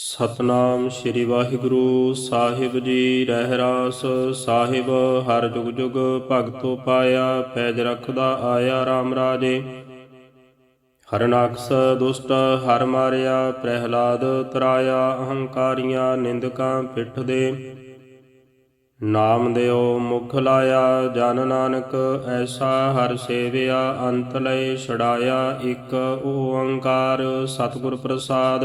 ਸਤਨਾਮ ਸ੍ਰੀ ਵਾਹਿਗੁਰੂ ਸਾਹਿਬ ਜੀ, ਰਹਿ ਰਾਸ ਸਾਹਿਬ, ਹਰ ਜੁਗ ਜੁਗ ਭਗਤੋ ਪਾਇਆ, ਪੈਜ ਰਖਦਾ ਆਇਆ RAM ਰਾਜੇ। ਹਰਨਾਕਸ ਦੁਸ਼ਟ, ਹਰ ਮਾਰਿਆ, ਪ੍ਰਹਿਲਾਦ ਤਰਾਇਆ, ਅਹੰਕਾਰੀਆਂ ਨਿੰਦਕਾਂ ਪਿੱਠ ਦੇ ਨਾਮ ਦਿਓ ਮੁਖ ਲਾਇਆ, ਜਨ ਨਾਨਕ, ਐਸਾ ਹਰ ਸੇਵਿਆ, ਅੰਤ ਲਏ ਛੜਾਇਆ ਇੱਕ ਓੰਕਾਰ, ਸਤਿਗੁਰ ਪ੍ਰਸਾਦ।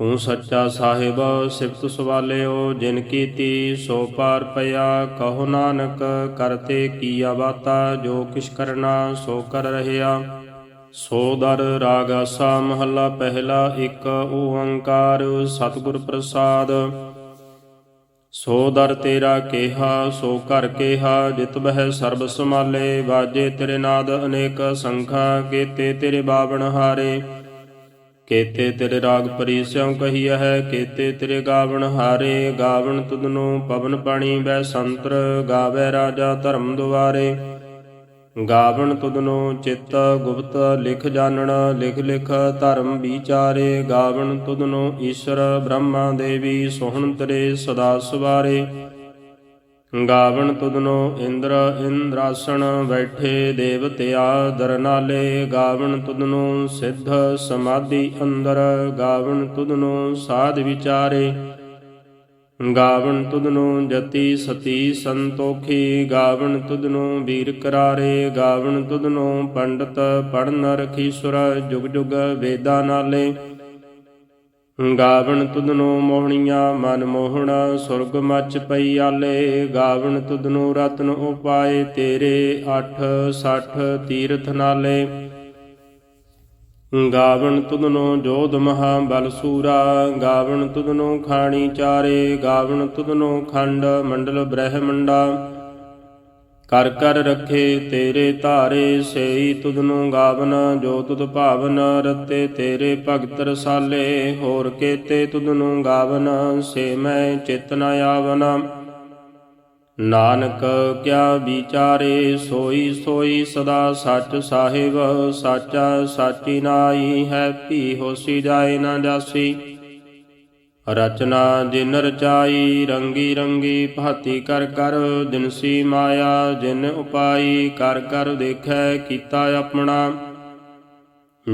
ਤੂੰ ਸੱਚਾ ਸਾਹਿਬ, ਸਿਫਤ ਸਵਾਲਿਓ, ਜਿਨ ਕੀਤੀ ਸੋ ਪਾਰ ਪਿਆ। ਕਹੋ ਨਾਨਕ ਕਰਤੇ ਕੀਆ ਬਾਤਾ, ਜੋ ਕਿਛ ਕਰਨਾ ਸੋ ਕਰ ਰਹਿਆ। ਸੋ ਦਰ ਰਾਗ ਆਸਾ, ਮਹੱਲਾ ਪਹਿਲਾ ਇੱਕ ਓੰਕਾਰ ਸਤਿਗੁਰ ਪ੍ਰਸਾਦ। ਸੋ ਦਰ ਤੇਰਾ ਕੇਹਾ, ਸੋ ਕਰ ਕੇਹਾ, ਜਿਤ ਬਹਿ ਸਰਬ ਸਮਾਲੇ ਵਾਜੇ ਤੇਰੇ ਨਾਦ ਅਨੇਕ ਸੰਖਾ, ਕੀਤੇ ਤੇਰੇ ਬਾਵਣ ਹਾਰੇ। ਕੇਤੇ ਤੇਰੇ ਰਾਗ ਪਰੀਸਿਉ ਕਹੀਆ ਹੈ, ਕੇਤੇ ਤੇਰੇ ਗਾਵਣ ਹਾਰੇ, ਗਾਵਣ ਤੁਧਨੂੰ ਪਵਨ ਪਾਣੀ ਬੈ ਸੰਤਰ, ਗਾਵੇ ਰਾਜਾ ਧਰਮ ਦੁਆਰੇ। ਗਾਵਣ ਤੁਧਨੂੰ ਚਿਤ ਗੁਪਤ ਲਿਖ ਜਾਣਨ ਲਿਖ ਲਿਖ ਧਰਮ ਵਿਚਾਰੇ। ਗਾਵਣ ਤੁਧਨੂੰ ਈਸ਼ਰ ਬ੍ਰਹਮਾ ਦੇਵੀ ਸੋਹਣ ਤੇਰੇ ਸਦਾ ਸਵਾਰੇ। ਗਾਵਣ ਤੁਧਨੋ ਇੰਦਰ ਇੰਦਰਾਸਣ ਬੈਠੇ ਦੇਵਤਿਆ ਦਰਨਾਲੇ, ਗਾਵਣ ਤੁਧਨੋ ਸਿੱਧ ਸਮਾਧੀ ਅੰਦਰ, ਗਾਵਣ ਤੁਧਨੋ ਸਾਧ ਵਿਚਾਰੇ। ਗਾਵਣ ਤੁਧਨੋ ਜਤੀ ਸਤੀ ਸੰਤੋਖੀ, ਗਾਵਣ ਤੁਧਨੋ ਵੀਰ ਕਰਾਰੇ, ਗਾਵਣ ਤੁਧਨੋ ਪੰਡਤ ਪੜਨ ਰਖੀਸੁਰ, ਜੁਗ ਜੁਗ ਵੇਦਾ ਨਾਲੇ। ਗਾਵਣ ਤੁਧਨੋ ਮੋਹਣੀਆਂ, ਮਨ ਮੋਹਣਾ, ਸੁਰਗ ਮਚ ਪਈ ਆਲੇ। ਗਾਵਣ ਤੁਧਨੋ ਰਤਨ ਉਪਾਏ, ਤੇਰੇ 8 60 ਤੀਰਥ ਨਾਲੇ। ਗਾਵਣ ਤੁਧਨੋ ਜੋਧ ਮਹਾ ਬਲ ਸੂਰਾ। ਗਾਵਣ ਤੁਧਨੋ ਖਾਣੀ ਚਾਰੇ। ਗਾਵਣ ਤੁਧਨੋ ਖੰਡ ਮੰਡਲ ਬ੍ਰਹਮੰਡਾ। ਕਰ ਕਰ ਰੱਖੇ ਤੇਰੇ ਧਾਰੇ ਸੇਈ ਤੁਧਨੂੰ ਗਾਵਨ, ਜੋ ਤੁਧ ਭਾਵਨ ਰਤੇ ਤੇਰੇ ਭਗਤ ਰਸਾਲੇ, ਹੋਰ ਕੇਤੇ ਤੁਧਨੂੰ ਗਾਵਨ, ਸੇ ਮੈਂ ਚਿਤ ਨ ਆਵਨ। ਨਾਨਕ ਕਿਆ ਵਿਚਾਰੇ, ਸੋਈ ਸੋਈ ਸਦਾ ਸੱਚ ਸਾਹਿਬ, ਸਾਚਾ ਸਾਚੀ ਨਾਈ ਹੈ, ਭੀ ਹੋਸੀ ਜਾਏ ਨਾ ਜਾਸੀ। ਰਚਨਾ ਜਿਨ ਰਚਾਈ, ਰੰਗੀ ਰੰਗੀ ਭਾਤੀ ਕਰ ਕਰ ਦਿਨਸੀ ਮਾਇਆ ਜਿਨ ਉਪਾਈ, ਕਰ ਕਰ ਦੇਖੈ ਕੀਤਾ ਆਪਣਾ।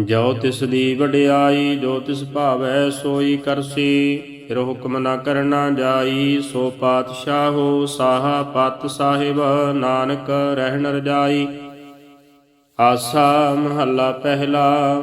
ਜੋ ਤਿਸ ਦੀ ਵਡਿਆਈ, ਜੋ ਤਿਸ ਭਾਵੈ ਸੋਈ ਕਰਸੀ, ਫਿਰ ਹੁਕਮ ਨਾ ਕਰਨਾ ਜਾਈ, ਸੋ ਪਾਤਸ਼ਾਹੋ ਸਾਹਾ ਪਤ ਸਾਹਿਬ, ਨਾਨਕ ਰਹਿਣ ਰਜਾਈ। ਆਸਾ ਮਹੱਲਾ ਪਹਿਲਾ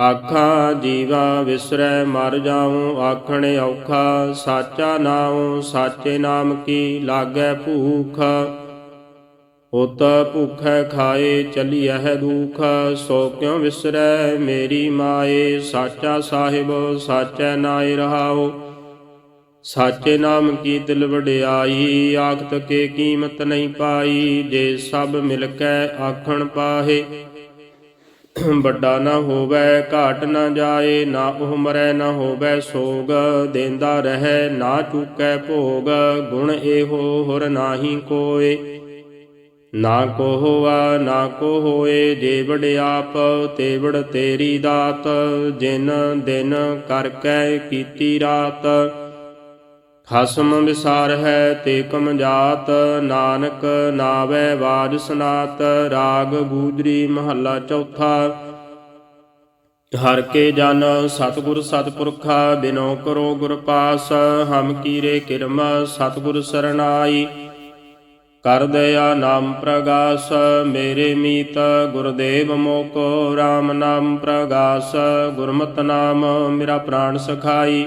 ਆਖਾਂ, ਜੀਵਾ ਵਿਸਰੈ, ਮਰ ਜਾਉ, ਆਖਣ ਔਖਾ, ਸਾਚਾ ਨਾਉ, ਸਾਚੇ ਨਾਮ ਕੀ ਲਾਗੈ ਭੂਖ? ਉਤ ਭੁਖੈ ਖਾਏ ਚਲੀਐ ਦੁਖ। ਸੋ ਕਿਉ ਵਿਸਰੈ ਮੇਰੀ ਮਾਏ? ਸਾਚਾ ਸਾਹਿਬ, ਸਾਚੈ ਨਾਇ ਰਹਾਉ। ਸਾਚੇ ਨਾਮ ਕੀ ਦਿਲ ਵਡਿਆਈ? ਆਖਤ ਕੇ ਕੀਮਤ ਨਹੀਂ ਪਾਈ। ਜੇ ਸਭ ਮਿਲ ਕੇ ਆਖਣ ਪਾਹੇ। ਵੱਡਾ ਨਾ ਹੋਵੇ, ਘਾਟ ਨਾ ਜਾਏ, ਨਾ ਉਹ ਮਰੈ, ਨਾ ਹੋਵੇ ਸੋਗ। ਦੇਂਦਾ ਰਹੈ, ਨਾ ਚੁਕੈ ਭੋਗ। ਗੁਣ ਇਹੋ ਹੁਰ ਨਾਹੀ ਕੋਏ। ਨਾ ਕੋ ਹੋਆ, ਨਾ ਕੋ ਹੋਏ ਜੇ ਵਡਿਆਪ ਤੇ ਵਡ ਤੇਰੀ ਦਾਤ। ਜਿਨ ਦਿਨ ਕਰ ਕੈ ਕੀਤੀ ਰਾਤ। ਖਸਮ ਵਿਸਾਰ ਹੈ ਤੇ ਕਮ ਜਾਤ, ਨਾਨਕ ਨਾਵੇ ਬਾਜ ਸਨਾਤ, ਰਾਗ ਗੂਜਰੀ ਮਹੱਲਾ ਚੌਥਾ। ਹਰ ਕੇ ਜਨ ਸਤਿਗੁਰ ਸਤਿਪੁਰਖਾ, ਬਿਨੋ ਕਰੋ ਗੁਰ ਪਾਸ, ਹਮ ਕੀਰੇ ਕਿਰਮ ਸਤਿਗੁਰ ਸਰਣਾਈ। ਕਰ ਦਇਆ ਨਾਮ ਪ੍ਰਗਾਸ, ਮੇਰੇ ਮੀਤ ਗੁਰਦੇਵ ਮੋਕੋ RAM ਨਾਮ ਪ੍ਰਗਾਸ, ਗੁਰਮਤਿ ਨਾਮ ਮੇਰਾ ਪ੍ਰਾਣ ਸਖਾਈ।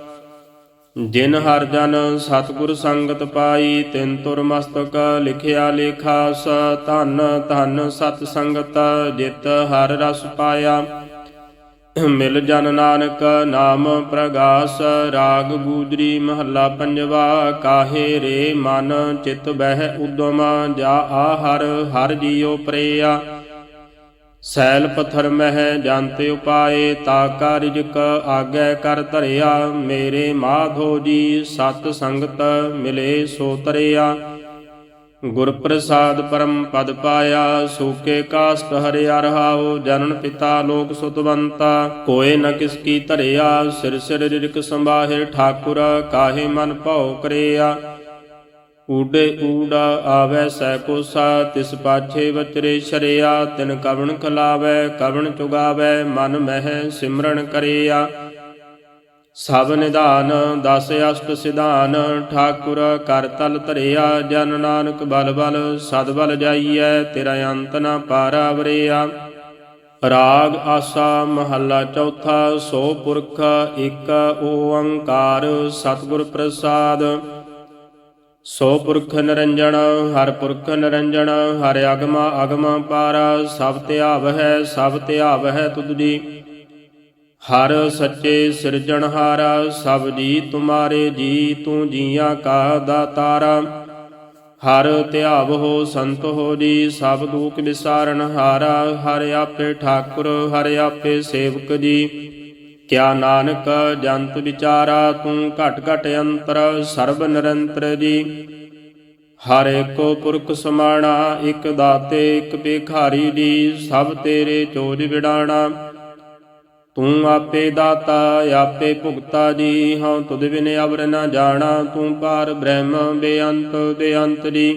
ਜਿਨ ਹਰ ਜਨ ਸਤਿਗੁਰ ਸੰਗਤ ਪਾਈ, ਤਿਨ ਤੁਰ ਮਸਤਕ ਲਿਖਿਆ ਸ ਧਨ ਧਨ ਸਤ ਸੰਗਤ ਜਿਤ ਹਰ ਰਸ ਪਾਇਆ। ਮਿਲ ਜਨ ਨਾਨਕ ਨਾਮ ਪ੍ਰਗਾਸ, ਰਾਗ ਗੂਜਰੀ ਮਹੱਲਾ ਪੰਜਵਾ, ਕਾਹੇ ਰੇ ਮਨ ਚਿਤ ਬਹਿ ਉਦਮ, ਜਾ ਆ ਹਰ ਹਰ ਜੀਉ ਪ੍ਰੇਆ। ਸੈਲ ਪਥਰ ਮਹਿ ਜੰਤ ਉਪਾਏ, ਤਾ ਕਾ ਰਿਜਕ ਆਗੈ ਕਰ ਧਰਿਆ। ਮੇਰੇ ਮਾਧੋ ਜੀ, ਸਤ ਸੰਗਤ ਮਿਲੇ ਸੋ ਤਰਿਆ। ਗੁਰ ਪ੍ਰਸਾਦ ਪਰਮ ਪਦ ਪਾਇਆ, ਸੂਕੇ ਕਾਸਟ ਹਰਿਆ ਰਹਾਉ, ਜਨਨ ਪਿਤਾ ਲੋਕ ਸੁਤਵੰਤਾ। ਕੋਏ ਨ ਕਿਸ ਕੀ ਧਰਿਆ, ਸਿਰ ਸਿਰ ਰਿਰਕ ਸੰਭਾਹਿ, ਠਾਕੁਰ ਕਾਹੇ ਮਨ ਭਉ ਕਰਿਆ। ਊਡੇ ਊੜਾ ਆਵੈ ਸੈ ਕੋਸਾ ਤਿਸ ਪਾਛੇ ਵਚਰੇ ਸ਼ਰਿਆ, ਤਿਨ ਕਵਣ ਖਲਾਵੈ, ਕਵਣ ਚੁਗਾਵੈ, ਮਨ ਮਹਿ ਸਿਮਰਨ ਕਰਿਆ। ਸਭ ਨਿਧਾਨ, ਦਸ ਅਸ਼ਟ ਸਿਧਾਨ, ਠਾਕੁਰ ਕਰ ਤਲ ਧਰਿਆ, ਜਨ ਨਾਨਕ ਬਲ ਬਲ, ਸਦ ਬਲ ਜਾਈਐ, ਤੇਰਾ ਅੰਤ ਨਾ ਪਾਰਾ ਵਰਿਆ ਰਾਗ ਆਸਾ ਮਹੱਲਾ ਚੌਥਾ, ਸੋ ਪੁਰਖ ਇੱਕ ਓੰਕਾਰ, ਸਤਿਗੁਰ ਪ੍ਰਸਾਦ। ਸੋ ਪੁਰਖ ਨਿਰੰਜਨ ਹਰ ਪੁਰਖ ਨਿਰੰਜਨ ਹਰ ਅਗਮਾ ਅਗਮ ਪਾਰਾ, ਸਭ ਧਿਆਵ ਹੈ, ਸਭ ਧਿਆਵ ਹੈ ਤੁਧ ਜੀ। ਹਰ ਸੱਚੇ ਸਿਰਜਣਹਾਰਾ ਸਭ ਜੀ ਤੁਮਾਰੇ ਜੀ, ਤੂੰ ਜੀਆਂ ਕਾ ਦਾਤਾਰਾ। ਹਰ ਧਿਆਵ ਹੋ ਸੰਤ ਹੋ ਜੀ, ਸਭ ਦੂਖ ਵਿਸਾਰਨ ਹਾਰਾ, ਹਰ ਆਪੇ ਠਾਕੁਰ, ਹਰ ਆਪੇ ਸੇਵਕ ਜੀ। ਕਿਆ ਨਾਨਕ ਜੰਤ ਵਿਚਾਰਾ ਤੂੰ ਘਟ ਘਟ ਅੰਤਰ ਸਰਬ ਨਿਰੰਤਰ ਜੀ। ਹਰ ਏਕੋ ਪੁਰਖ ਸਮਾਣਾ, ਇਕ ਦਾਤੇ, ਇਕ ਭਿਖਾਰੀ ਜੀ, ਸਭ ਤੇਰੇ ਚੋਜ ਵਿਡਾਣਾ ਤੂੰ ਆਪੇ ਦਾਤਾ, ਆਪੇ ਭੁਗਤਾ ਜੀ, ਹਉ ਤੁਧ ਬਿਨ ਅਵਰ ਨ ਜਾਣਾ। ਤੂੰ ਪਾਰ ਬ੍ਰਹਮ ਬੇਅੰਤ ਬੇਅੰਤ ਜੀ।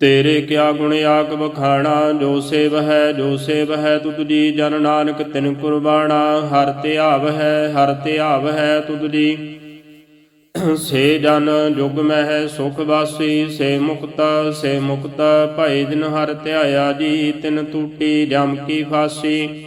ਤੇਰੇ ਕਿਆ ਗੁਣ ਆਕ ਬਖਾਣਾ ਜੋ ਸੇਵ ਹੈ, ਜੋ ਸੇਵ ਹੈ, ਤੁਧ ਜੀ ਜਨ ਨਾਨਕ ਤਿਨ ਕੁਰਬਾਣਾ। ਹਰ ਧਿਆਵ ਹੈ, ਹਰ ਧਿਆਵ ਹੈ ਤੁਧ ਜੀ। ਸੇ ਜਨ ਜੁਗ ਮਹਿ ਸੁਖ ਵਾਸੀ, ਸੇ ਮੁਕਤ ਸੇ ਮੁਕਤ ਭਈ ਦਿਨ ਹਰ ਧਿਆਇਆ ਜੀ, ਤਿਨ ਟੂਟੀ ਜਮ ਕੀ ਫਾਸੀ।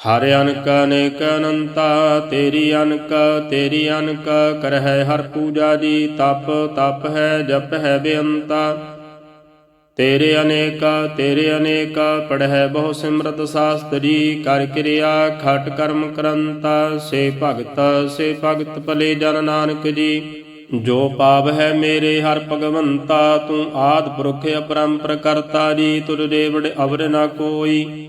ਹਰ ਅਨਕ ਅਨੇਕ ਅਨੰਤਾ, ਤੇਰੀ ਅਨਕ ਤੇਰੀ ਅਨਕ, ਕਰਹਿ ਹਰ ਪੂਜਾ ਜੀ, ਤਪ ਤਪ ਹੈ, ਜਪ ਹੈ ਬੇਅੰਤਾ। ਤੇਰੇ ਅਨੇਕ ਤੇਰੇ ਅਨੇਕ ਪੜਹਿ ਬਹੁ ਸਿਮਰਤ ਸਾਸਤਰੀ ਕਰ ਕਿਰਿਆ ਖਟ ਕਰਮ ਕਰੰਤਾ, ਸੇ ਭਗਤ ਸੇ ਭਗਤ ਭਲੇ ਜਨ ਨਾਨਕ ਜੀ। ਜੋ ਪਾਪ ਹੈ ਮੇਰੇ ਹਰ ਭਗਵੰਤਾ, ਤੂੰ ਆਦ ਪੁਰਖ ਅਪਰੰਪਰ ਕਰਤਾ ਜੀ, ਤੁਰ ਦੇਵੜ ਅਵਰ ਨਾ ਕੋਈ।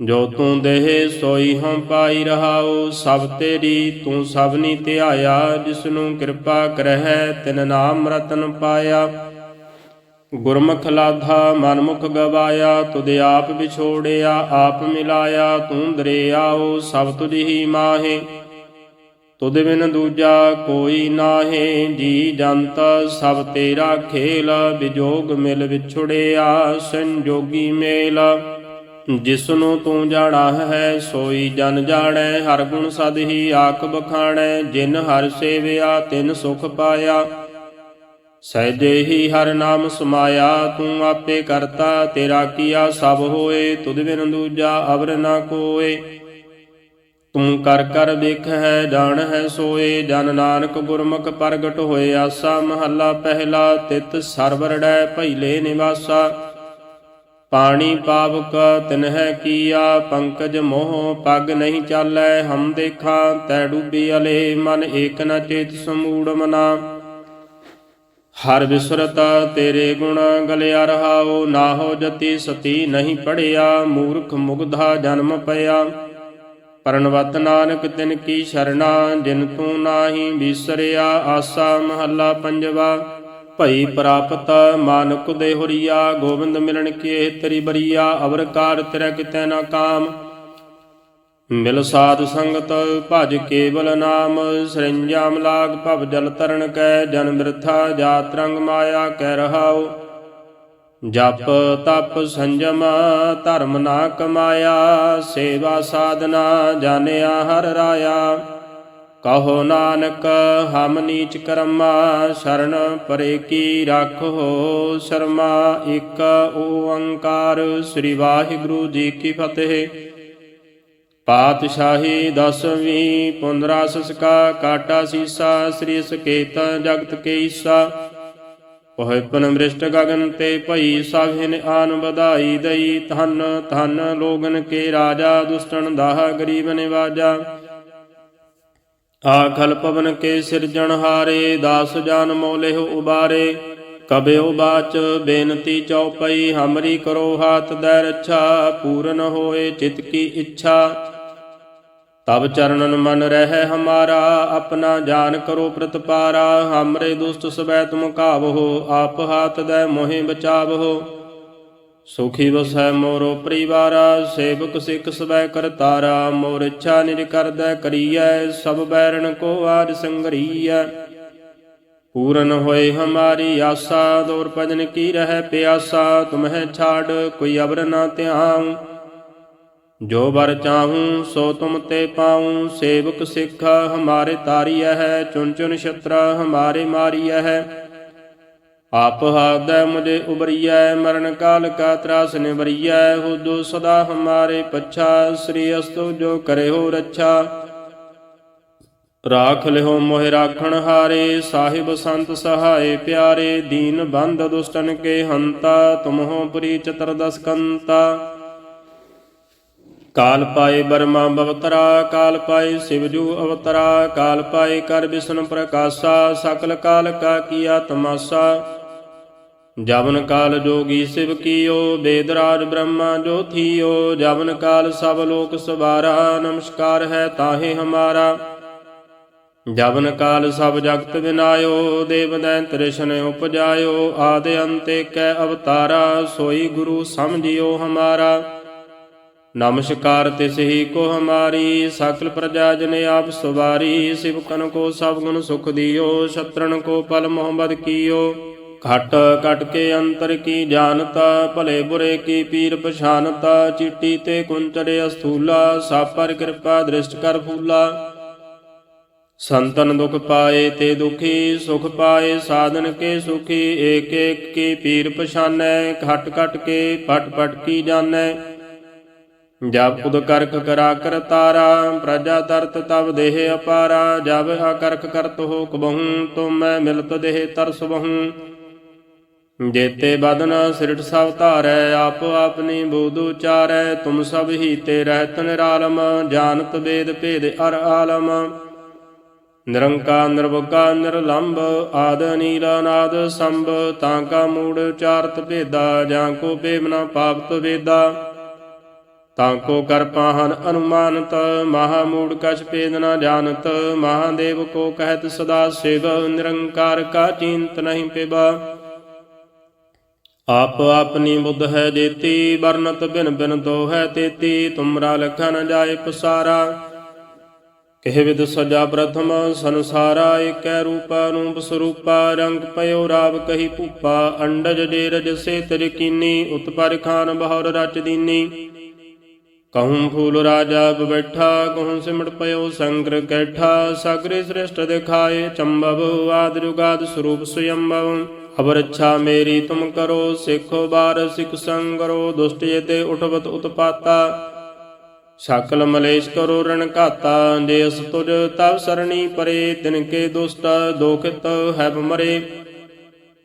ਜੋ ਤੂੰ ਦੇਹ ਸੋਈ ਹਮ ਪਾਈ ਰਹਾਉ, ਸਭ ਤੇਰੀ ਤੂੰ ਸਭਨੀ ਧਿਆਇਆ, ਜਿਸਨੂੰ ਕਿਰਪਾ ਕਰਹਿ, ਤਿਨ ਨਾਮ ਰਤਨ ਪਾਇਆ। ਗੁਰਮੁਖ ਲਾਧਾ, ਮਨਮੁਖ ਗਵਾਇਆ, ਤੁਧ ਆਪ ਵਿਛੋੜਿਆ, ਆਪ ਮਿਲਾਇਆ, ਤੂੰ ਦਰਿਆਓ ਸਭ ਤੁਝ ਹੀ ਮਾਹੇ। ਤੁਧ ਬਿਨ ਦੂਜਾ ਕੋਈ ਨਾਹੇ, ਜੀ ਜੰਤ ਸਭ ਤੇਰਾ ਖੇਲ ਵਿਜੋਗ ਮਿਲ ਵਿਛੁੜਿਆ, ਸੰਜੋਗੀ ਮੇਲ। ਜਿਸਨੂੰ ਤੂੰ ਜਾਣਾ ਹੈ, ਸੋਈ ਜਨ ਜਾਣੈ, ਹਰ ਗੁਣ ਸਦ ਹੀ ਆਖ ਬਖਾਣੈ, ਜਿਨ ਹਰ ਸੇਵਿਆ, ਤਿਨ ਸੁਖ ਪਾਇਆ। ਸਹਿਜੇ ਹੀ ਹਰ ਨਾਮ ਸਮਾਇਆ, ਤੂੰ ਆਪੇ ਕਰਤਾ, ਤੇਰਾ ਕੀਆ ਸਭ ਹੋਏ, ਤੁਧ ਬਿਨ ਦੂਜਾ ਅਵਰ ਨਾ ਕੋਏ। ਤੂੰ ਕਰ ਕਰ ਵੇਖ ਹੈ ਜਾਣ ਹੈ ਸੋਏ, ਜਨ ਨਾਨਕ ਗੁਰਮੁਖ ਪ੍ਰਗਟ ਹੋਏ, ਆਸਾ ਮਹੱਲਾ ਪਹਿਲਾ, ਤਿਤ ਸਰਵਰੜੈ ਭੈਲੇ ਨਿਵਾਸਾ। ਪਾਣੀ ਪਾਵਕ ਤਿਨਹਿ ਕੀਆ, ਪੰਕਜ ਮੋਹ ਪਗ ਨਹੀਂ ਚਾਲੈ, ਹਮ ਦੇਖਾਂ, ਤੈ ਡੂਬੀ ਅਲੇ, ਮਨ ਏਕ ਨ ਚੇਤ ਸਮੂੜ ਮਨਾ। ਹਰ ਵਿਸਰਤ ਤੇਰੇ ਗੁਣ ਗਲਿਆ ਰਹਾਓ ਨਾਹੋ ਜਤੀ ਸਤੀ ਨਹੀਂ ਪੜਿਆ, ਮੂਰਖ ਮੁਗਧਾ ਜਨਮ ਪਿਆ ਪਰਨਵਤ ਨਾਨਕ ਤਿਨ ਕੀ ਸ਼ਰਣਾ ਜਿਨ ਤੂੰ ਨਾਹੀ ਵਿਸਰਿਆ ਆਸਾ ਮਹੱਲਾ ਪੰਜਵਾ। ਭਈ ਪ੍ਰਾਪਤ ਮਾਨੁਕ ਦੇ ਹੁਰੀਆ, ਗੋਬਿੰਦ ਮਿਲਣ ਕੀ ਤੇਰੀ ਬਰੀਆ, ਅਵਰ ਕਾਰ ਤੇਰਾ ਕਿਤੈ ਨਾ ਕਾਮ। ਮਿਲ ਸਾਧ ਸੰਗਤ, ਭਜ ਕੇਵਲ ਨਾਮ, ਸਰਿੰਜਾਮ ਲਾਗ ਭਵ ਜਲ ਤਰਨ ਕੈ, ਜਨ ਬਿਰਥਾ ਜਾਤ ਰੰਗ ਮਾਇਆ ਕਹਿ ਰਹਾਉ। ਜਪ ਤਪ ਸੰਜਮ, ਧਰਮ ਨਾ ਕਮਾਇਆ, ਸੇਵਾ ਸਾਧਨਾ ਜਾਣਿਆ ਹਰ ਰਾਇਆ। ਕਹੋ ਨਾਨਕ, ਹਮ ਨੀਚ ਕਰਮਾ, ਸ਼ਰਨ ਪਰੇ ਕੀ ਰੱਖੋ ਸ਼ਰਮਾ। ਇੱਕ ਓੰਕਾਰ ਸ੍ਰੀ ਵਾਹਿਗੁਰੂ ਜੀ ਕੀ ਫਤਿਹ। ਪਾਤਸ਼ਾਹੀ ਦਸਵੀਂ ਪੁੰਦਰਾ ਸਸਕਾ, ਕਾਟਾ ਸੀਸਾ, ਸ੍ਰੀ ਸਕੇਤ ਜਗਤ ਕੇ ਈਸਾ ਉਹ ਪਨ ਮ੍ਰਿਸ਼ਟ ਗਗਨ ਤੇ ਭਈ ਸਭਿਨ ਆਨ ਵਧਾਈ ਦਈ। ਧਨ ਧਨ ਲੋਗਨ ਕੇ ਰਾਜਾ ਦੁਸ਼ਟਨ ਦਾਹ ਗਰੀਬ ਨਿਵਾਜਾ। ਆਖਲ ਪਵਨ ਕੇ ਸਿਰਜਣਹਾਰੇ ਦਾਸ ਜਾਨ ਮੋਲਿਹੁ ਉਬਾਰੇ। ਕਬਿਉ ਬਾਚ, ਬੇਨਤੀ ਚਉਪਈ, ਹਮਰੀ ਕਰੋ ਹਾਥ ਦੈ ਰੱਛਾ, ਪੂਰਨ ਹੋਏ ਚਿਤ ਕੀ ਇੱਛਾ। ਤਬ ਚਰਨਨ ਮਨ ਰਹਿ ਹਮਾਰਾ, ਆਪਣਾ ਜਾਨ ਕਰੋ ਪ੍ਰਤਪਾਰਾ। ਹਮਰੇ ਦੁਸ਼ਟ ਸਬੈ ਤੁਮ ਕਾਵਹੋ ਆਪ ਹਾਥ ਦੈ ਮੋਹਿ ਬਚਾਵਹੋ। ਸੁਖੀ ਵਸੈ ਮੋਰੋ ਪਰਿਵਾਰਾ, ਸੇਵਕ ਸਿੱਖ ਸਬੈ ਕਰਤਾਰਾ ਮੋਰ ਇੱਛਾ ਨਿਰ ਕਰਦੈ ਕਰੀਐ, ਸਭ ਬੈਰਣ ਕੋ ਆਜ ਸੰਗਰੀਐ। ਪੂਰਨ ਹੋਏ ਹਮਾਰੀ ਆਸਾ, ਦੌਰ ਭਜਨ ਕੀ ਰਹਿ ਪਿਆਸਾ ਤੁਮਹਿ ਛਾੜ, ਕੋਈ ਅਬਰ ਨਾ ਧਿਆਉ। ਜੋ ਬਰ ਚਾਹੂੰ, ਸੋ ਤੁਮ ਤੇ ਪਾਉ, ਸੇਵਕ ਸਿੱਖ ਹਮਾਰੇ ਤਾਰੀਐ ਹੈ ਚੁਨ ਚੁਨ ਛਤਰਾ ਹਮਾਰੇ ਮਾਰੀਐ ਹੈ। ਆਪ ਹਾਦੈ ਮੁਝੇ ਉਬਰੀਐ, ਮਰਨ ਕਾਲ ਕਾ ਤਰਾਸ ਨਿਵਰੀਐ, ਹੁਦੋ ਸਦਾ ਹਮਾਰੇ ਪੱਛਾ, ਸ੍ਰੀ ਅਸਤੁ ਜੋ ਕਰੇ ਹੋ ਰੱਛਾ। ਰਾਖ ਲਿਓ ਮੋਹਿ ਰਾਖਣ ਹਾਰੇ, ਸਾਹਿਬ ਸੰਤ ਸਹਾਏ ਪਿਆਰੇ, ਦੀਨ ਬੰਧ ਦੁਸ਼ਟਨ ਕੇ ਹੰਤਾ, ਤੁਮਹੋ ਪੁਰੀ ਚਤਰਦਸ ਕੰਤਾ। ਕਾਲ ਪਾਏ ਬਰਮਾ ਬਵਤਰਾ, ਕਾਲ ਪਾਏ ਸਿਵਜੂ ਅਵਤਰਾ, ਕਾਲ ਪਾਏ ਕਰ ਵਿਸ਼ਨ ਪ੍ਰਕਾਸ਼ਾ, ਸਕਲ ਕਾਲ ਕਾ ਕੀਆ ਤਮਾਸਾ। ਜਵਨ ਕਾਲ ਜੋਗੀ ਸਿਵ ਕੀਓ ਬੇਦਰਾਜ ਬ੍ਰਹਮਾ ਜੋ ਜਵਨ ਕਾਲ ਸਭ ਲੋਕ ਸਵਾਰਾ, ਨਮਸਕਾਰ ਹੈ ਤਾਹੇ ਹਮਾਰਾ। ਜਵਨ ਕਾਲ ਸਭ ਜਗਤ ਵਿਨਾਇਓ, ਦੇਵ ਦੈਂਤ ਰਿਸ਼ਨ ਉਪਜਾਇਓ, ਆਦਿ ਅੰਤੇ ਕੈ ਅਵਤਾਰਾ, ਸੋਈ ਗੁਰੂ ਸਮਝਿਓ ਹਮਾਰਾ। ਨਮਸਕਾਰ ਤਿਸ ਹੀ ਕੋ ਹਮਾਰੀ, ਸਕਲ ਪ੍ਰਜਾ ਜਨ ਆਪ ਸਵਾਰੀ ਸਿਵਕਨ ਕੋ ਸਭ ਗੁਣ ਸੁਖ ਦਿਓ ਸ਼ਤਰਨ ਕੋ ਪਲ ਮੁਹੰਮਦ ਕੀਓ। ਘਟ ਘਟ ਕੇ ਅੰਤਰ ਕੀ ਜਾਣਤਾ, ਭਲੇ ਬੁਰੇ ਕੀ ਪੀਰ ਪਛਾਨਤਾ ਚਿੱਟੀ ਤੇ ਕੁੰਚੜੇ ਅਸਥੂਲਾ ਸਭ ਪਰ ਕਿਰਪਾ ਦ੍ਰਿਸ਼ਟ ਕਰ ਫੂਲਾ। ਸੰਤਨ ਦੁਖ ਪਾਏ ਤੇ ਦੁਖੀ, ਸੁਖ ਪਾਏ ਸਾਧਨ ਕੇ ਸੁਖੀ ਏਕ ਏਕ ਕੀ ਪੀਰ ਪਛਾਨੈ ਘਟ ਘਟ ਕੇ ਪਟ ਪਟ ਕੀ ਜਾਣੈ। ਜਬ ਉਦ ਕਰਕ ਕਰਾ ਕਰ ਤਾਰਾ, ਪ੍ਰਜਾ ਤਰਤ ਤਬ ਦੇਹ ਅਪਾਰਾ, ਜਬ ਕਰਕ ਕਰਤ ਹੋ ਕਬਹੂ ਤੁਮ ਮੈਂ ਮਿਲਤ ਦੇਹ ਤਰਸ ਬਹੂ। ਜੇਤੇ ਬਦਨ ਸਿਰਠ ਸਭ ਧਾਰੈ, ਆਪ ਆਪਣੀ ਬੂਧ ਉਚਾਰੈ, ਤੁਮ ਸਭ ਹੀ ਤੇ ਰਹਿਤ ਨਿਰਾਲਮ ਜਾਣਤ ਵੇਦ ਭੇਦ ਅਰ ਆਲਮ। ਨਿਰੰਕਾਰ ਨਿਰਭਉਕਾਰ ਨਿਰਲੰਭ ਆਦ ਨੀਲ ਅਨਾਦ, ਸੰਭ, ਤਾਂ ਕਾ ਮੂੜ ਚਾਰਤ ਭੇਦਾ, ਜਾਂ ਕੋ ਬੇਮਨਾ ਪਾਪਤ ਵੇਦਾ। ਤਾਂ ਕੋ ਕਰ ਪਾਹਨ ਅਨੁਮਾਨਤ, ਮਹਾ ਮੂੜ ਕਛ ਭੇਦ ਨ ਜਾਣਤ, ਮਹਾਦੇਵ ਕੋ ਕਹਿਤ ਸਦਾ ਸਿਵ, ਨਿਰੰਕਾਰ ਕਾ ਚਿੰਤ ਨਹੀਂ ਪਿਬਾ। ਆਪ ਆਪਣੀ ਬੁੱਧ ਹੈ ਦੇਤੀ, ਵਰਨਤ ਬਿਨ ਬਿਨ ਦੋ ਤੇਤੀ, ਤੁਮਰਾ ਲਖਾ ਨ ਜਾਏ ਪਸਾਰਾ। ਕਹਿ ਵਿਦ ਸਜਾ ਪ੍ਰਥਮ ਸੰਸਾਰਾ, ਏਕੈ ਰੂਪਾ ਰੂਪ ਸਰੂਪਾ, ਰੰਗ ਪਇਓ ਰਾਵ ਕਹੀ ਭੂਪਾ, ਅੰਡਜ ਡੇਰਜ ਸੇ ਤਰ ਕੀਨੀ ਉਤਪਰ ਖਾਨ ਬਹੁਰ ਰਚ ਦੀਨੀ। ਕਹੂੰ ਫੂਲ ਰਾਜਾ ਬੈਠਾ ਕਹੂੰ ਸਿਮਟ ਪਇਓ ਸੰਗਰ ਕੈਠਾ, ਸਗਰੇ ਸ੍ਰਿਸ਼ਟ ਦਿਖਾਏ ਚੰਬਵ, ਆਦ ਜੁਗਾਦ ਸਰੂਪ ਸੁਯੰਭਵ ਅਬਰ ਅੱਛਾ ਮੇਰੀ ਤੁਮ ਕਰੋ, ਸਿੱਖੋ ਬਾਰ ਸਿਖ ਸੰਗਰੋ ਦੁਸ਼ਟ ਜੇਤੇ ਉਠਵਤ ਉਤਪਾਤਾ। ਸਕਲ ਮਲੇਸ਼ ਕਰੋ ਰਣ ਘਾਤਾ, ਜੇ ਅਸ ਤੁਜ ਤਵ ਸਰਣੀ ਪਰੇ, ਤਿਨ ਕੇ ਦੁਸ਼ਟ ਦੋਖਿਤ ਹੈ ਮਰੇ।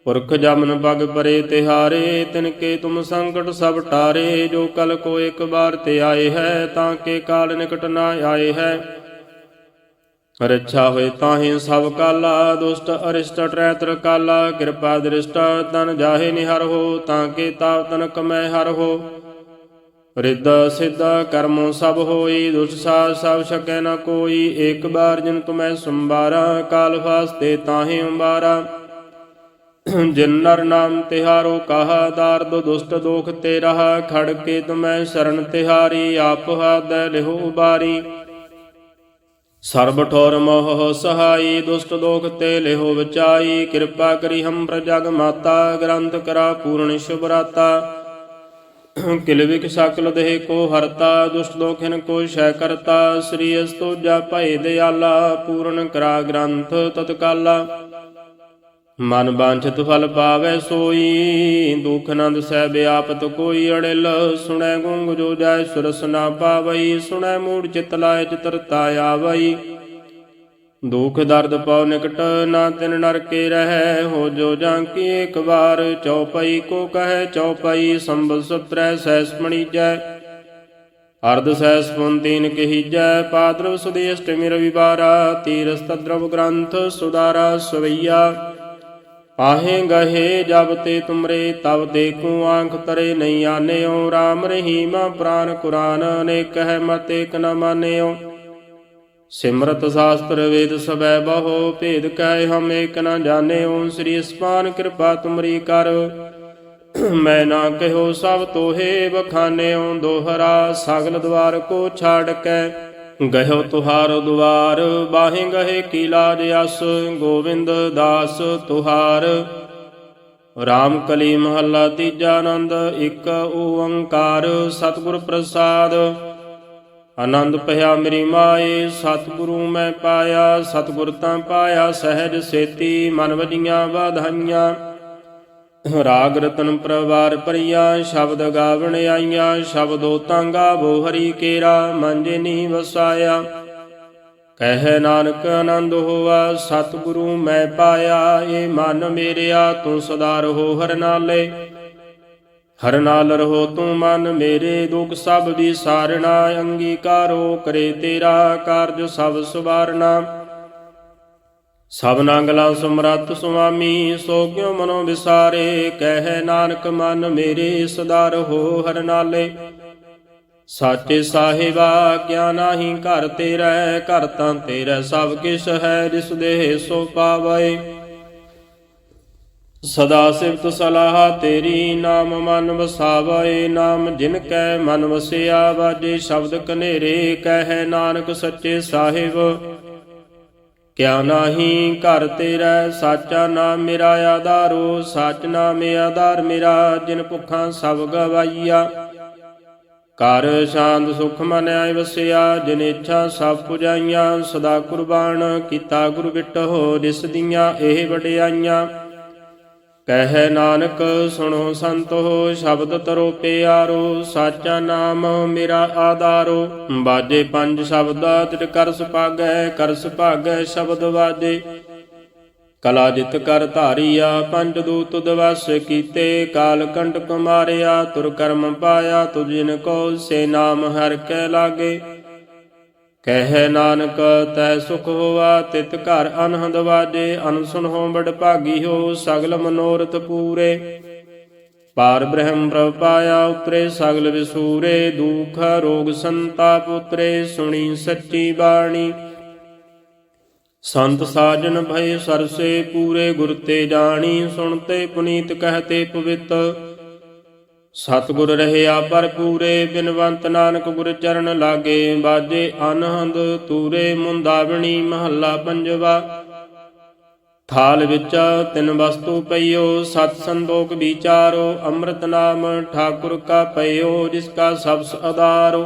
ਪੁਰਖ ਜਮਨ ਪਗ ਪਰੇ ਤਿਹਾਰੇ, ਤਿਨ ਕੇ ਤੁਮ ਸੰਕਟ ਸਭ ਟਾਰੇ, ਜੋ ਕਲ ਕੋ ਇੱਕ ਬਾਰ ਤੇ ਆਏ ਹੈ, ਤਾਂ ਕੇ ਕਾਲ ਨਿਕਟ ਨਾ ਆਏ ਹੈ। ਰੱਛਾ ਹੋਏ ਤਾਹੇ ਸਭ ਕਾਲਾ, ਦੁਸ਼ਟ, ਅਰਿਸ਼ਟ, ਟਰੈਤਰ ਕਾਲਾ, ਕਿਰਪਾ ਦ੍ਰਿਸ਼ਟ, ਤਨ ਜਾਹੇ ਨਿਹਰ ਹੋ, ਤਾਂ ਕੇ ਤਾਪ ਤਨ ਕਮੈ ਹਰ ਹੋ। ਰਿੱਧ ਸਿੱਧ ਕਰਮੋ ਸਭ ਹੋਈ, ਦੁਸ਼ਟ ਸਾਧ ਸਭ ਸਕੈ ਨ ਕੋਈ ਇੱਕ ਬਾਰ ਜਿਨ ਤੁਮੈ ਸੰਬਾਰਾ ਕਾਲ ਫਾਸਤੇ ਤਾਹੇ ਅੰਬਾਰਾ। ਜਿਨ ਨਰ ਨਾਮ ਤਿਹਾਰੋ, ਕਹਾ ਦੋ ਦੁਸ਼ਟ ਦੋਖ ਤੇ ਰਹਾ ਖੜ ਕੇ ਤੁਮੈ ਸ਼ਰਨ ਤਿਹਾਰੀ, ਆਪ ਹਾਦ ਲਿਹੋ ਉਬਾਰੀ। ਸਰਬ ਠੋਰ ਮੋਹ ਸਹਾਈ, ਦੁਸ਼ਟ ਦੋਖ ਤੇ ਲਿਹੋ ਵਿਚਾਈ, ਕਿਰਪਾ ਕਰੀ ਹਮ ਪ੍ਰਜਗ ਮਾਤਾ, ਗ੍ਰੰਥ ਕਰਾ ਪੂਰਨ ਸ਼ੁਭਰਾਤਾ। ਕਿਲਵਿਕ ਸਕਲ ਦੇਹ ਕੋ ਹਰਤਾ, ਦੁਸ਼ਟ ਦੋਖਿਨ ਕੋ ਸ਼ੈ ਕਰਤਾ, ਸ੍ਰੀ ਅਸਤੋਜਾ ਭਏ ਦਿਆਲਾ, ਪੂਰਨ ਕਰਾ ਗ੍ਰੰਥ ਤਤਕਾਲਾ। ਮਨ ਬਾਂਛਿਤ ਫਲ ਪਾਵੇ ਸੋਈ, ਦੁਖ ਨੰਦ ਸਹਿਬ ਆਪਤ ਕੋਈ ਅੜਿਲ, ਸੁਣੈ ਗੁੰਗ ਜੋ ਜਾਇ ਸੁਰਸ ਨਾ ਪਾਵਈ, ਸੁਣੈ ਮੂੜ ਚਿਤ ਲਾਇ ਚਿਤਰਤਾ ਆਵਈ। ਦੁਖ ਦਰਦ ਪਉ ਨਿਕਟ, ਨਾ ਤਿਨ ਨਰਕੇ ਰਹੈ, ਹੋ ਜੋ ਜਾਂ ਕੀ ਇੱਕ ਵਾਰ, ਚਉਪਈ ਕੋ ਕਹੈ, ਚਉਪਈ ਸੰਭਲ ਸੁਤਰੈ ਸੈਸ ਮਣੀਜੈ ਅਰਧ ਸੈਸ ਪੁੰਤੀਨ ਕਹੀਜੈ ਪਾਤਰਵ ਸੁਦੇਸ਼ਟ ਮਿਰ ਰਵਿਵਾਰਾ ਤੀਰਸ ਤਦਰਵ ਗ੍ਰੰਥ ਸੁਦਾਰਾ ਸਵਈਆ। ਆਹੇ ਗਹੇ ਜਬ ਤੇ ਤੁਮਰੇ ਤਬ ਦੇਖੂ ਆਂਖ ਤਰੇ ਨਹੀਂ ਆਨਿਓ RAM ਰਹੀਮ ਪ੍ਰਾਨ ਕੁਰਾਨ ਅਨੇਕ ਹੈ ਮਤ ਏਕ ਨ ਮਾਨਿਓ ਸਿਮਰਤ ਸ਼ਾਸਤਰ ਵੇਦ ਸਬੈ ਬਹੁ, ਭੇਦ ਕਹਿ ਹਮ ਏਕ ਨ ਜਾਣਿਓ ਸ੍ਰੀ ਅਸਮਾਨ ਕਿਰਪਾ ਤੁਮਰੀ ਕਰ। ਮੈਂ ਨਾ ਕਹਿਓ ਸਭ ਤੋਹੇ ਬਖਾਨਿਓ ਦੋਹਰਾ, ਸਗਲ ਦਵਾਰ ਕੋ ਛਾੜ ਕੇ ਗਇਓ ਤੁਹਾਰ ਦੁਆਰ, ਬਾਹੇ ਗਹੇ ਕੀ ਲਾਜ ਅਸ ਗੋਬਿੰਦ ਦਾਸ ਤੁਹਾਰ। ਰਾਮ ਕਲੀ ਮਹੱਲਾ ਤੀਜਾ ਆਨੰਦ, ਇੱਕ ਓੰਕਾਰ, ਸਤਿਗੁਰ ਪ੍ਰਸਾਦ। ਆਨੰਦ ਭਇਆ ਮੇਰੀ ਮਾਏ, ਸਤਿਗੁਰੂ ਮੈਂ ਪਾਇਆ, ਸਤਿਗੁਰ ਤਾਂ ਪਾਇਆ, ਸਹਿਜ ਸੇਤੀ, ਮਨ ਵਜੀਆਂ ਵਧਾਈਆਂ। ਰਾਗ ਰਤਨ ਪ੍ਰਵਾਰ ਪਰਿਆ, ਸ਼ਬਦ ਗਾਵਣ ਆਈਆਂ, ਸ਼ਬਦੋ ਤਾਂ ਗਾਵੋ ਹਰੀ ਕੇਰਾ ਮਨ ਜਿਨੀ ਵਸਾਇਆ। ਕਹਿ ਨਾਨਕ ਆਨੰਦ ਹੋਆ, ਸਤਿਗੁਰੂ ਮੈਂ ਪਾਇਆ, ਏ ਮਨ ਮੇਰਿਆ, ਤੂੰ ਸਦਾ ਰਹੋ ਹਰ ਨਾਲੇ। ਹਰ ਨਾਲ ਰਹੋ ਤੂੰ ਮਨ ਮੇਰੇ, ਦੁਖ ਸਭ ਵਿਸਾਰਣਾ ਅੰਗੀਕਾਰੋ ਕਰੇ ਤੇਰਾ ਕਾਰਜ ਸਭ ਸੁਵਾਰਣਾ ਸਭ ਨਾਗਲਾ ਸਮਰੱਥ ਸੁਆਮੀ, ਸੋ ਕਿਉ ਮਨੋ ਵਿਸਾਰੇ? ਕਹਿ ਨਾਨਕ ਮਨ ਮੇਰੇ ਸਦਾ ਰਹੋ ਹਰ ਨਾਲੇ। ਸਾਚੇ ਸਾਹਿਬਾ, ਕਿਆ ਨਾਹੀ ਘਰ ਤੇਰਾ, ਘਰ ਤਾਂ ਤੇਰਾ ਸਭ ਕਿਛ ਹੈ, ਜਿਸ ਦੇਹ ਸੋ ਪਾਵੇ। ਸਦਾ ਸਿਫਤ ਸਲਾਹ ਤੇਰੀ, ਨਾਮ ਮਨ ਵਸਾਵੇ। ਨਾਮ ਜਿਨ ਕੈ ਮਨ ਵਸਿਆ, ਵਾਜੇ ਸ਼ਬਦ ਕਨੇਰੇ। ਕਹਿ ਨਾਨਕ ਸੱਚੇ ਸਾਹਿਬ ਕਿਆ ਨਾਹੀ ਘਰ ਤੇਰਾ, ਸਾਚਾ ਨਾਮ ਮੇਰਾ ਆਧਾਰੋ, ਸਚ ਨਾਮ ਆਧਾਰ ਮੇਰਾ, ਜਿਨ ਭੁੱਖਾਂ ਸਭ ਗਵਾਈਆ ਕਰ ਸ਼ਾਂਤ ਸੁਖ ਮਨ ਆਇ ਵਸਿਆ, ਜਿਨ ਇੱਛਾ ਸਭ ਪੁਜਾਈਆਂ, ਸਦਾ ਕੁਰਬਾਨ ਕੀਤਾ ਗੁਰ ਬਿਟੋ ਜਿਸ ਦੀਆਂ ਇਹ ਵਡਿਆਈਆਂ। ਕਹਿ ਨਾਨਕ ਸੁਣੋ ਸੰਤੋ, ਸ਼ਬਦ ਤਰੋ ਪਿਆਰੋ, ਸਾਚਾ ਨਾਮ ਮੇਰਾ ਆਧਾਰੋ। ਬਾਜੇ ਪੰਜ ਸ਼ਬਦਾ ਤਿਟ ਕਰ ਸੁਭਾਗੈ ਕਰ ਸੁਭਾਗੈ ਸ਼ਬਦ ਵਾਜੇ। ਕਲਾ ਜਿਤ ਕਰ ਧਾਰੀਆ, ਪੰਜ ਦੂਤ ਦਵਸ ਕੀਤੇ। ਕਾਲ ਕੰਟਕ ਮਾਰਿਆ, ਤੁਰ ਕਰਮ ਪਾਇਆ, ਤੁਜਿਨ ਕੋ ਸੇ ਨਾਮ ਹਰ ਕੈ ਲਾਗੇ। ਕਹਿ ਨਾਨਕ, ਤੈ ਸੁਖ ਹੋਆ, ਤਿਤ ਘਰ ਅਨਹਦ ਵਾਜੇ, ਅਨਸੁਨ ਹੋ ਬੜ ਭਾਗੀ ਹੋ, ਸਗਲ ਮਨੋਰਥ ਪੂਰੇ। ਪਾਰ ਬ੍ਰਹਮ ਪ੍ਰਭ ਪਾਇਆ ਉਤਰੇ, ਸਗਲ ਵਿਸੂਰੇ, ਦੁਖ ਰੋਗ ਸੰਤਾਪ ਉਤਰੇ, ਸੁਣੀ ਸੱਚੀ ਬਾਣੀ। ਸੰਤ ਸਾਜਨ ਭਏ ਸਰਸੇ ਪੂਰੇ, ਗੁਰ ਤੇ ਜਾਣੀ ਸੁਣਤੇ ਪੁਨੀਤ ਕਹਤੇ ਪਵਿੱਤ। ਸਤਿਗੁਰ ਰਹਿਆ ਭਰਪੂਰੇ ਬਿਨਵੰਤ ਨਾਨਕ ਗੁਰ ਚਰਨ ਲਾਗੇ, ਬਾਜੇ ਅਨਹੰਦ ਤੂਰੇ ਮੁੰਦਾਵਣੀ ਮਹੱਲਾ ਪੰਜਵਾ। ਥਾਲ ਵਿੱਚ ਤਿੰਨ ਵਸਤੂ ਪਈਓ, ਸਤ ਸੰਦੋਖ ਵਿਚਾਰੋ, ਅੰਮ੍ਰਿਤ ਨਾਮ ਠਾਕੁਰ ਕਾ ਪਈਓ ਜਿਸ ਕਾ ਸਬਸ ਆਧਾਰੋ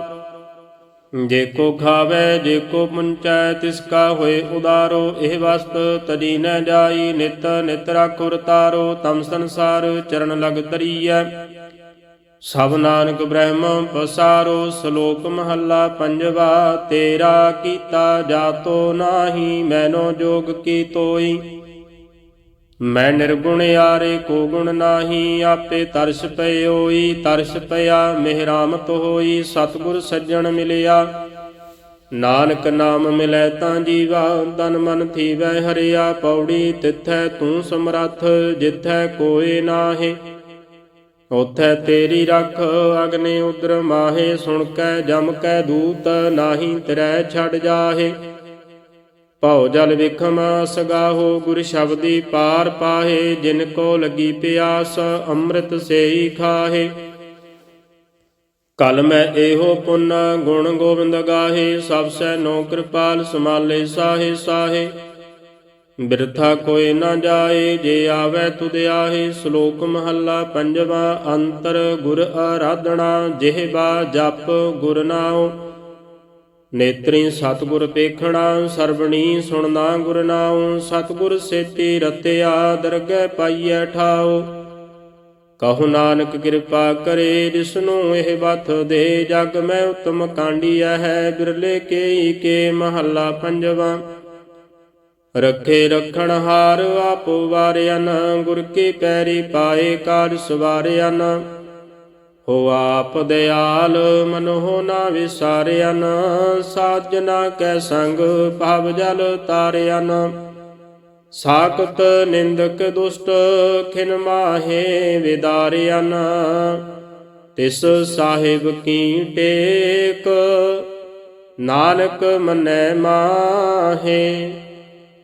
ਜੇ ਕੋ ਖਾਵੇ, ਜੇ ਕੋ ਪੁੰਚੈ, ਤਿਸ ਕਾ ਹੋਏ ਉਦਾਰੋ। ਇਹ ਵਸਤ ਤਜੀ ਨ ਜਾਈ, ਨਿਤ ਨਿਤ ਰਾਖੁਰ ਤਾਰੋ। ਤਮ ਸੰਸਾਰ ਚਰਨ ਲਗ ਤਰੀਐ ਸਭ ਨਾਨਕ ਬ੍ਰਹਮ ਪਸਾਰੋ ਸ਼ਲੋਕ ਮਹੱਲਾ ਪੰਜਵਾ, ਤੇਰਾ ਕੀਤਾ ਜਾਤੋ ਨਾਹੀ, ਮੈਨੋ ਜੋਗ ਕੀ ਤੋਈ। ਮੈਂ ਨਿਰਗੁਣ ਆਰੇ ਕੋ ਗੁਣ ਨਾਹੀ, ਆਪੇ ਤਰਸ ਪਇਓਈ, ਤਰਸ ਪਿਆ ਮਿਹਰਾਮਤ ਹੋਈ, ਸਤਿਗੁਰ ਸੱਜਣ ਮਿਲਿਆ। ਨਾਨਕ ਨਾਮ ਮਿਲੈ ਤਾਂ ਜੀਵਾ, ਤਨ ਮਨ ਥੀਵੈ ਹਰਿਆ, ਪੌੜੀ ਤਿਥੈ ਤੂੰ ਸਮਰੱਥ, ਜਿਥੈ ਕੋਏ ਨਾਹੀ। ਉਥੈ ਤੇਰੀ ਰਖ ਅਗਨੇ ਉਦਰ ਮਾਹੇ, ਸੁਣ ਕੈ ਜਮ ਕੈ ਦੂਤ, ਨਾਹੀ ਤਿਰੈ ਛੱਡ ਜਾਹੇ। ਭਉ ਜਲ ਵਿਖਮ ਸਗਾਹੋ ਗੁਰ ਸ਼ਬਦੀ ਪਾਰ ਪਾਹੇ, ਜਿਨ ਕੋ ਲਗੀ ਪਿਆਸ ਅੰਮ੍ਰਿਤ ਸੇਈ ਖਾਹੇ। ਕਲ ਮੈਂ ਇਹੋ ਪੁੰਨ ਗੁਣ ਗੋਬਿੰਦ ਗਾਹੇ, ਸਭ ਸੈ ਨੋ ਕਿਰਪਾਲ ਸਮਾਲੇ ਸਾਹੇ ਸਾਹੇ। ਬਿਰਥਾ ਕੋਈ ਨਾ ਜਾਏ, ਜੇ ਆਵੇ ਤੁਧ ਆਹੇ, ਸ਼ਲੋਕ ਮਹੱਲਾ ਪੰਜਵਾ, ਅੰਤਰ ਗੁਰ ਆਰਾਧਣਾ ਜਿਹਬਾ ਜਪ ਗੁਰ ਨਾਉ। ਨੇਤਰੀ ਸਤਿਗੁਰ ਪੇਖਣਾ ਸਰਬਣੀ ਸੁਣਨਾ ਗੁਰ ਨਾਉ। ਸਤਿਗੁਰ ਸੇਤੀ ਰਤਿਆ ਦਰਗਹਿ ਪਾਈਐ ਠਾਉ। ਕਹੋ ਨਾਨਕ ਕਿਰਪਾ ਕਰੇ, ਜਿਸਨੂੰ ਇਹ ਬਥ ਦੇ ਜਗ ਮੈਂ ਉਤਮ ਕਾਂਡੀਆ ਹੈ। ਬਿਰਲੇ ਕੇ ਕੇ ਮਹੱਲਾ ਪੰਜਵਾ। ਰੱਖੇ ਰਖਣ ਹਾਰ ਆਪ ਵਾਰਿਆਨ, ਗੁਰ ਕੇ ਪੈਰੀ ਪਾਏ ਕਾਜ ਸਵਾਰਿਆਨ। ਹੋ ਆਪ ਦਿਆਲ ਮਨੋ ਨਾ ਵਿਸਾਰਿਆਨ, ਸਾਜਨਾ ਕੈ ਸੰਗ ਭਵ ਜਲ ਤਾਰਿਆਨ। ਸਾਖਤ ਨਿੰਦਕ ਦੁਸ਼ਟ ਖਿਨ ਮਾਹੇ ਵਿਦਾਰਿਆਨ। ਤਿਸ ਸਾਹਿਬ ਕੀ ਟੇਕ ਨਾਨਕ ਮਨੈ ਮਾਹੇ।